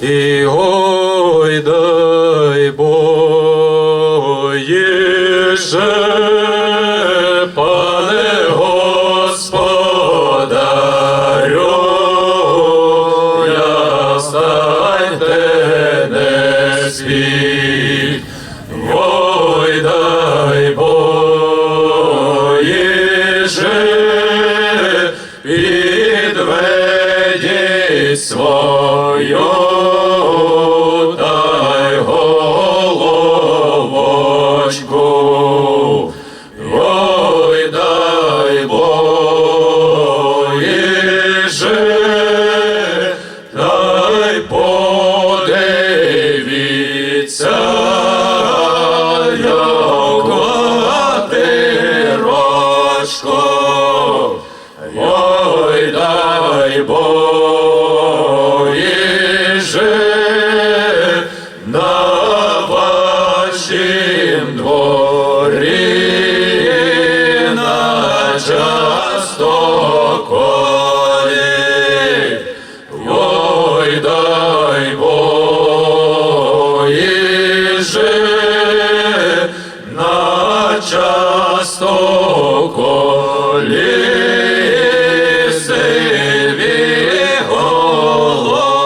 і ой дай боєже, пане господарю, я станьте не світ, ой дай боєже, підведіть свою часто колі сиві голови,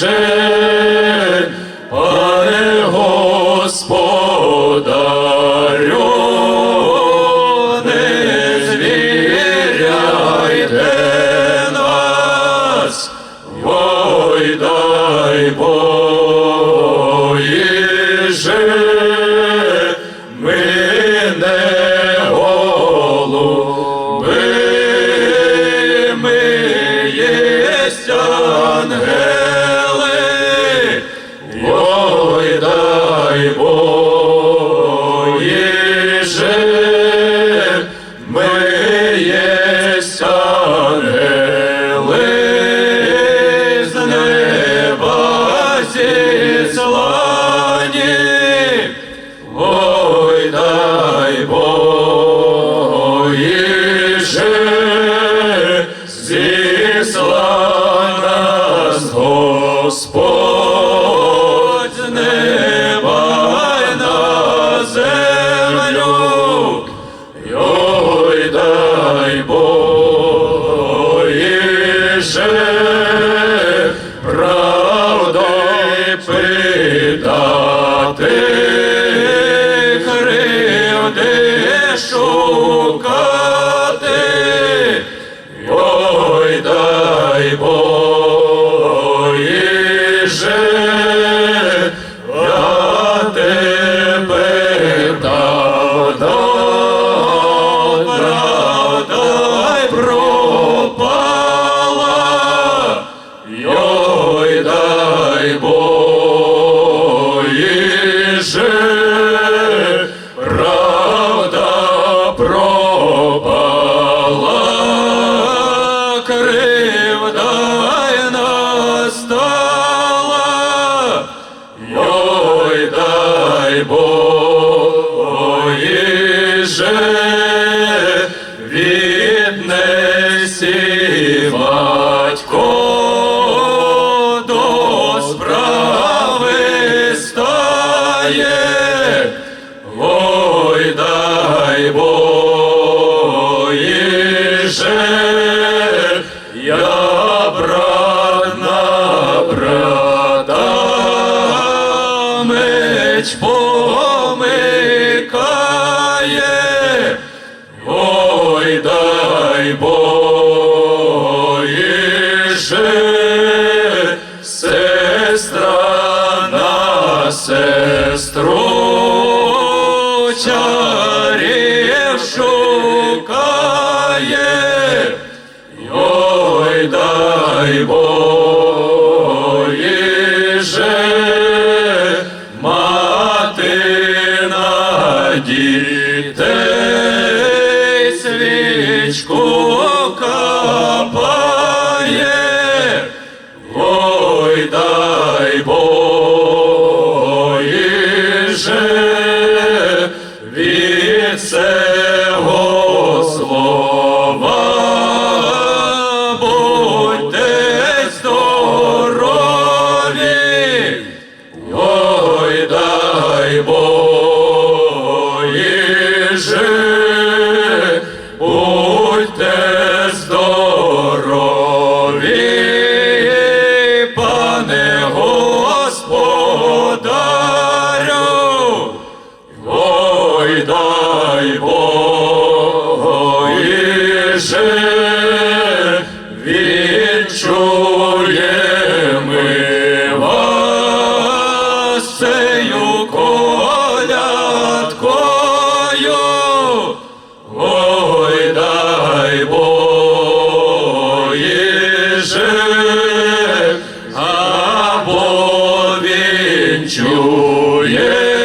боєже, пане господарю, не звіряйте нас, ой дай боєже, ми не голуби, ми єсть ангели, єсть кривди шукати, ой дай боєже, я тебе та добра й пропала, ой дай боєже, No. Меч помикає, ой, дай Боже, сестра на сестру свічку дай Боже, відчує ми вас цею колядкою, ой, дай Боже, або вінчуєм